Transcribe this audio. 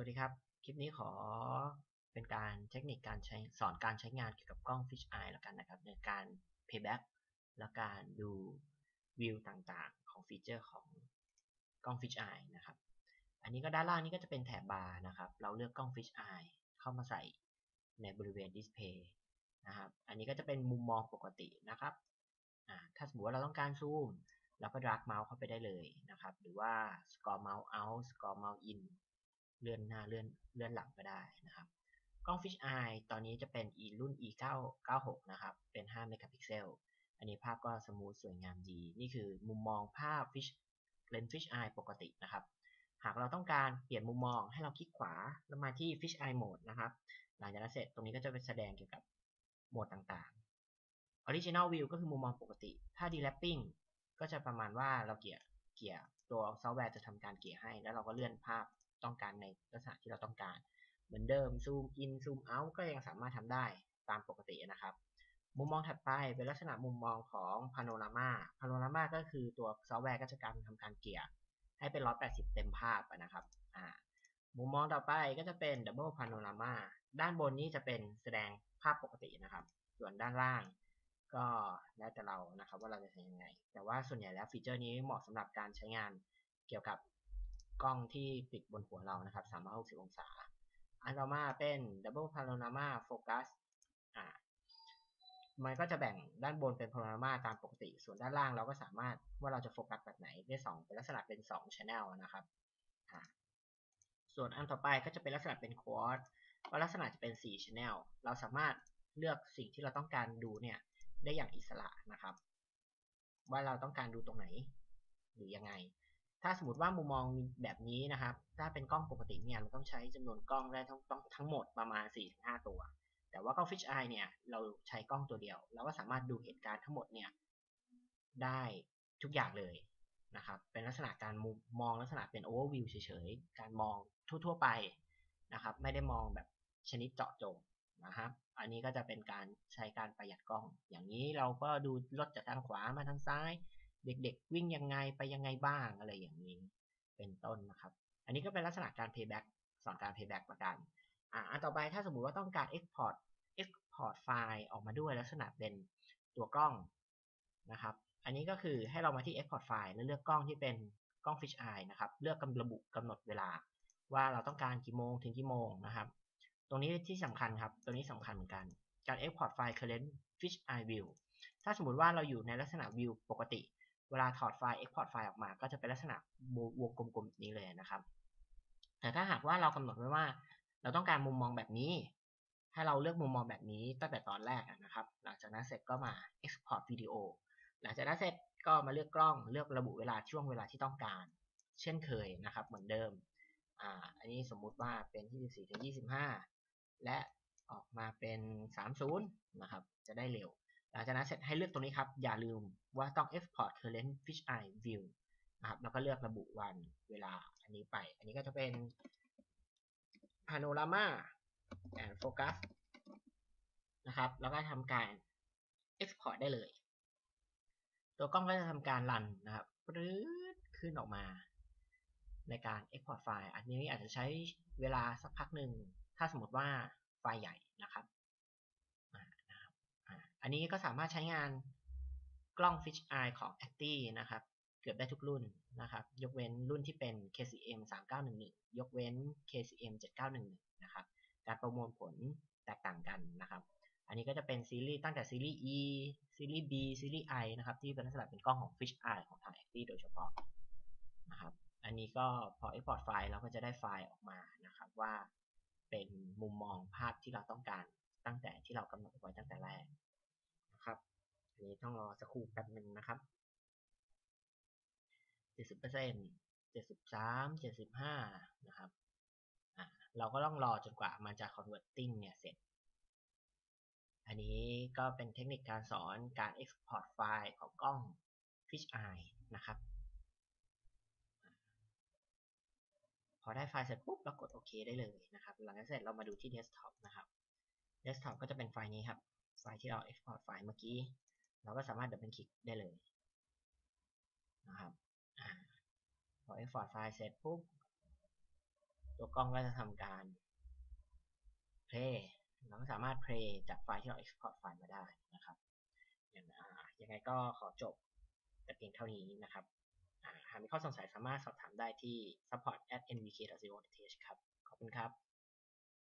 วัสดีครับ คลิปนี้ขอเป็นการเทคนิคการใช้สอนการใช้งานเกี่ยวกับกล้อง Fish Eye แล้วกันนะครับ ในการ Payback และการดูวิวต่างๆ ของฟีเจอร์ของกล้อง Fish Eye นะครับ อันนี้ก็ด้านล่างนี้ก็จะเป็นแถบบาร์นะครับ เราเลือกกล้อง Fish Eye เข้ามาใส่ในบริเวณดิสเพย์นะครับ อันนี้ก็จะเป็นมุมมองปกตินะครับ ถ้าสมมติว่าเราต้องการซูมเราก็ดรากเมาส์เข้าไปได้เลยนะครับ หรือว่า scroll mouse out scroll mouse in เลื่อนหน้าเลื่อนเลื่อนหลังก็ได้นะครับ กล้อง Fish Eye ตอนนี้จะเป็น e รุ่น e 9 96นะครับ เป็น 5 เมกะพิกเซล อันนี้ภาพก็สมูทสวยงามดี นี่คือมุมมองภาพ Fish เลนส์ Fish Eye ปกตินะครับ หากเราต้องการเปลี่ยนมุมมองให้เราคลิกขวาแล้วมาที่ Fish Eye Mode นะครับ หลังจากนั้นเสร็จตรงนี้ก็จะเป็นแสดงเกี่ยวกับโหมดต่างๆ Original View ก็คือมุมมองปกติ ถ้า Delapping ก็จะประมาณว่าเราเกี่ยเกี่ยตัวซอฟต์แวร์จะทำการเกี่ยให้ แล้วเราก็เลื่อนภาพ ต้องการในลักษณะที่เราต้องการ เหมือนเดิมซูมอินซูมเอาท์ก็ยังสามารถทำได้ตามปกตินะครับ มุมมองถัดไปเป็นลักษณะมุมมองของพาโนรามาพาโนรามาก็คือตัวซอฟต์แวร์ก็จะการทำการเกี่ยให้เป็น 180 เต็มภาพนะครับอ่ามุมมองต่อไปก็จะเป็นดับเบิลพาโนรามาด้านบนนี้จะเป็นแสดงภาพปกตินะครับ ส่วนด้านล่างก็แล้วแต่เรานะครับว่าเราจะใช้ยังไง แต่ว่าส่วนใหญ่แล้วฟีเจอร์นี้เหมาะสำหรับการใช้งานเกี่ยวกับ กล้องที่ติดบนหัวเรานะครับ 360 องศา อันต่อมาเป็น Double Panorama Focus อ่า มันก็จะแบ่งด้านบนเป็น Panorama ตามปกติ ส่วนด้านล่างเราก็สามารถว่าเราจะโฟกัสแบบไหนได้2เป็นลักษณะเป็น 2 Channel นะครับ อ่า ส่วนอันต่อไปก็จะเป็นลักษณะเป็น Quad ว่าลักษณะจะเป็น 4 Channel เราสามารถเลือกสิ่งที่เราต้องการดูเนี่ยได้อย่างอิสระนะครับ ว่าเราต้องการดูตรงไหนหรือยังไง ถ้าสมมติว่ามุมมองแบบนี้นะครับ ถ้าเป็นกล้องปกติเนี่ยเราต้องใช้จำนวนกล้องได้ทั้งต้องทั้งหมดประมาณ 4-5 ตัว แต่ว่ากล้อง Fish Eye เนี่ยเราใช้กล้องตัวเดียว เราก็สามารถดูเหตุการณ์ทั้งหมดเนี่ยได้ทุกอย่างเลยนะครับ เป็นลักษณะการมมองลักษณะเป็น overview เฉยๆ การมองทั่วๆไปนะครับ ไม่ได้มองแบบชนิดเจาะจงนะครับ อันนี้ก็จะเป็นการใช้การประหยัดกล้อง อย่างนี้เราก็ดูรถจากทางขวามาทางซ้าย เด็กๆ วิ่งยังไงไปยังไงบ้างอะไรอย่างนี้ เป็นต้นนะครับ อันนี้ก็เป็นลักษณะการ payback สอนการ payback ประกันอ่าอันต่อไปถ้าสมมุติว่าต้องการ export export ไฟล์ออกมาด้วยลักษณะเป็นตัวกล้องนะครับ อันนี้ก็คือให้เรามาที่ export ไฟล์แล้วเลือกกล้องที่เป็นกล้อง fish eye นะครับ เลือกกำระบุกำหนดเวลา ว่าเราต้องการกี่โมงถึงกี่โมงนะครับ ตรงนี้ที่สำคัญครับ ตัวนี้สำคัญเหมือนกัน การ export ไฟล์ current fish eye view ถ้าสมมติว่าเราอยู่ในลักษณะวิวปกติ เวลาถอดไฟล์ Export ไฟล์ออกมา ก็จะเป็นลักษณะวงกลมๆนี้เลยนะครับ แต่ถ้าหากว่าเรากำหนดไว้ว่า เราต้องการมุมมองแบบนี้ให้เราเลือกมุมมองแบบนี้ตั้งแต่ตอนแรกนะครับ หลังจากนั้นเสร็จก็มา Export Video หลังจากนั้นเสร็จก็มาเลือกกล้อง เลือกระบุเวลาช่วงเวลาที่ต้องการ เช่นเคยนะครับ เหมือนเดิม อ่า อันนี้สมมุติว่าเป็น 24ถึง25 และออกมาเป็น 30 นะครับ จะได้เร็ว หลังจากนั้นเสร็จให้เลือกตรงนี้ครับ อย่าลืมว่าต้อง export current fish eye view นะครับแล้วก็เลือกระบุวันเวลาอันนี้ไป อันนี้ก็จะเป็น panorama and focus นะครับ แล้วก็ทำการ export ได้เลย ตัวกล้องก็จะทำการรันนะครับปรื้ดขึ้นออกมา ในการ export ไฟล์ อันนี้อาจจะใช้เวลาสักพักหนึ่ง ถ้าสมมติว่าไฟล์ใหญ่นะครับ นนี้ก็สามารถใช้งานกล้อง Fish Eye ของ Acti นะครับ เกือบได้ทุกรุ่นนะครับ ยกเว้นรุ่นที่เป็น KCM 3911 ยกเว้น KCM 7911 นะครับ การประมวลผลแตกต่างกันนะครับ อันนี้ก็จะเป็นซีรีส์ตั้งแต่ซีรีส์ E ซีรีส์ B ซีรีส์ I นะครับ ที่เป็นลักษณะเป็นกล้องของ Fish Eye ของทาง Acti โดยเฉพาะนะครับ อันนี้ก็พอ export ไฟล์เราก็จะได้ไฟล์ออกมานะครับว่าเป็นมุมมองภาพที่เราต้องการตั้งแต่ที่เรากำหนดไว้ตั้งแต่แรก อันนี้ต้องรอสักครู่แป๊บหนึ่งนะครับเจ็ดสิบเปอร์เซ็นต์เจ็ดสิบสามเจ็ดสิบห้านะครับอ่าเราก็ต้องรอจนกว่ามันจะ converting เนี่ยเสร็จ อันนี้ก็เป็นเทคนิคการสอนการ export ไฟล์ของกล้อง Fish Eye นะครับ พอได้ไฟล์เสร็จปุ๊บเรากดโอเคได้เลยนะครับ หลังจากเสร็จเรามาดูที่ desktop นะครับ desktop ก็จะเป็นไฟล์นี้ครับ ไฟล์ที่เรา export ไฟล์เมื่อกี้ เราก็สามารถดับเบิลคลิกได้เลยนะครับอพอ export ไฟล์เสร็จปุ๊บ ตัวกล้องก็จะทำการ play เราก็สามารถ play จากไฟล์ที่เรา export ไฟล์มาได้นะครับอย่างยังไงก็ขอจบแต่เพียงเท่านี้นะครับหากมีข้อสงสัยสามารถสอบถามได้ที่ support at nvk.co.th ครับ ขอบคุณครับ